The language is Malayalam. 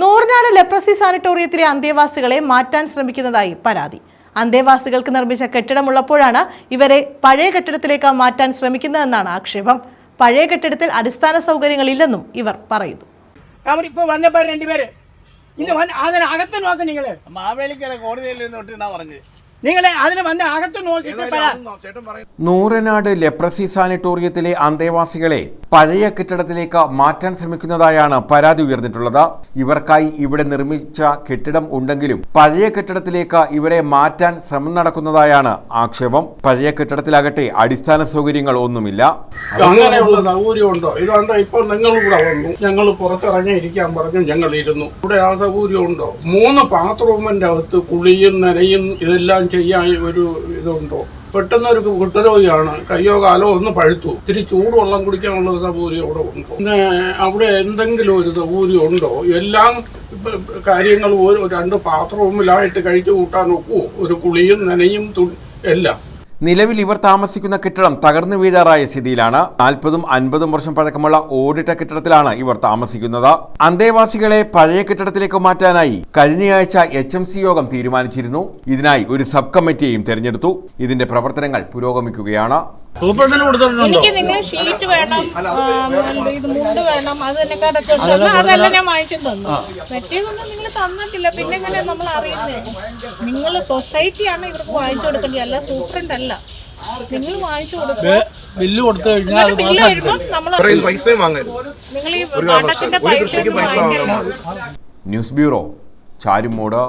നൂറിനാട് ലെപ്രസി സാനിറ്റോറിയത്തിലെ അന്തേവാസികളെ മാറ്റാൻ ശ്രമിക്കുന്നതായി പരാതി. അന്തേവാസികൾക്ക് നിർമ്മിച്ച കെട്ടിടമുള്ളപ്പോഴാണ് ഇവരെ പഴയ കെട്ടിടത്തിലേക്ക് മാറ്റാൻ ശ്രമിക്കുന്നതെന്നാണ് ആക്ഷേപം. പഴയ കെട്ടിടത്തിൽ അടിസ്ഥാന സൗകര്യങ്ങളില്ലെന്നും ഇവർ പറയുന്നു. അവരിപ്പോ വന്നപ്പോ രണ്ടുപേര് ഇന്ന് വന്ന് അതിന് അകത്ത് നോക്ക് നിങ്ങൾ. മാവേലിക്കര കോടതിയിൽ നിന്നോട്ട് എന്നാ പറഞ്ഞത്. നിങ്ങളെ അതിന് വന്ന് അകത്ത് നൂറനാട് ലെപ്രസി സാനിറ്റോറിയത്തിലെ അന്തേവാസികളെ പഴയ കെട്ടിടത്തിലേക്ക് മാറ്റാൻ ശ്രമിക്കുന്നതായാണ് പരാതി ഉയർന്നിട്ടുള്ളത്. ഇവർക്കായി ഇവിടെ നിർമ്മിച്ച കെട്ടിടം ഉണ്ടെങ്കിലും പഴയ കെട്ടിടത്തിലേക്ക് ഇവരെ മാറ്റാൻ ശ്രമം നടക്കുന്നതായാണ് ആക്ഷേപം. പഴയ കെട്ടിടത്തിലാകട്ടെ അടിസ്ഥാന സൗകര്യങ്ങൾ ഒന്നുമില്ല. അങ്ങനെയുള്ള സൗകര്യമുണ്ടോ? ഇതാണ്ട് ഇപ്പോൾ നിങ്ങൾ ഇവിടെ വന്നു. ഞങ്ങൾ പുറത്തിറങ്ങിയിരിക്കാൻ പറഞ്ഞു ഞങ്ങൾ ഇരുന്നു ഇവിടെ ആ സൗകര്യം ഉണ്ടോ മൂന്ന് ബാത്റൂമിന്റെ അകത്ത് കുളിയും നനയും ഇതെല്ലാം ചെയ്യാൻ ഒരു ഇതുണ്ടോ? പെട്ടെന്ന് ഒരു കുട്ടരോഗിയാണ്. കയ്യോ കാലോ ഒന്ന് പഴുത്തു. ഇത്തിരി ചൂടുവെള്ളം കുടിക്കാനുള്ള സൗകര്യം അവിടെ ഉണ്ടോ? പിന്നെ അവിടെ എന്തെങ്കിലും ഒരു സൗകര്യം ഉണ്ടോ? എല്ലാം കാര്യങ്ങൾ ഒരു രണ്ട് പാത്രവുമിലായിട്ട് കഴിച്ചു കൂട്ടാൻ ഒക്കുവോ ഒരു കുളിയും നനയും എല്ലാം. നിലവിൽ ഇവർ താമസിക്കുന്ന കെട്ടിടം തകർന്നു വീഴാറായ സ്ഥിതിയിലാണ്. നാൽപ്പതും അൻപതും വർഷം പഴക്കമുള്ള ഓടിട്ട കെട്ടിടത്തിലാണ് ഇവർ താമസിക്കുന്നത്. അന്തേവാസികളെ പഴയ കെട്ടിടത്തിലേക്ക് മാറ്റാനായി കഴിഞ്ഞയാഴ്ച എച്ച് എം സി യോഗം തീരുമാനിച്ചിരുന്നു. ഇതിനായി ഒരു സബ് കമ്മിറ്റിയെയും തെരഞ്ഞെടുത്തു. ഇതിന്റെ പ്രവർത്തനങ്ങൾ പുരോഗമിക്കുകയാണ്. സൂപ്രണ്ടിന് കൊടുത്തിട്ടുണ്ടോ? എനിക്ക് നിങ്ങൾ ഷീറ്റ് വേണം ആ, ഇത് മുണ്ട് വേണം അത് തന്നെ കടക്കുന്നു അതെല്ലാം ഞാൻ വാങ്ങിച്ചു തന്നു. മറ്റേതൊന്നും നിങ്ങൾ തന്നിട്ടില്ല. പിന്നെ എങ്ങനെ നമ്മൾ അറിയുന്നേ? നിങ്ങൾ സൊസൈറ്റിയാണ് ഇവർക്ക് വാങ്ങിച്ചു കൊടുക്കേണ്ടത്. അല്ല സൂപ്രണ്ട് അല്ല നിങ്ങൾ വാങ്ങിച്ചു കൊടുക്കുക ബില്ല് കൊടുത്തു കഴിഞ്ഞാൽ ബില്ല് വരുമ്പോൾ നമ്മൾ പൈസയും വാങ്ങരുത്. നിങ്ങൾ ഈ പണ്ടത്തിന്റെ പൈസ ഒന്നും വാങ്ങിക്കരുത്. News bureau Charummood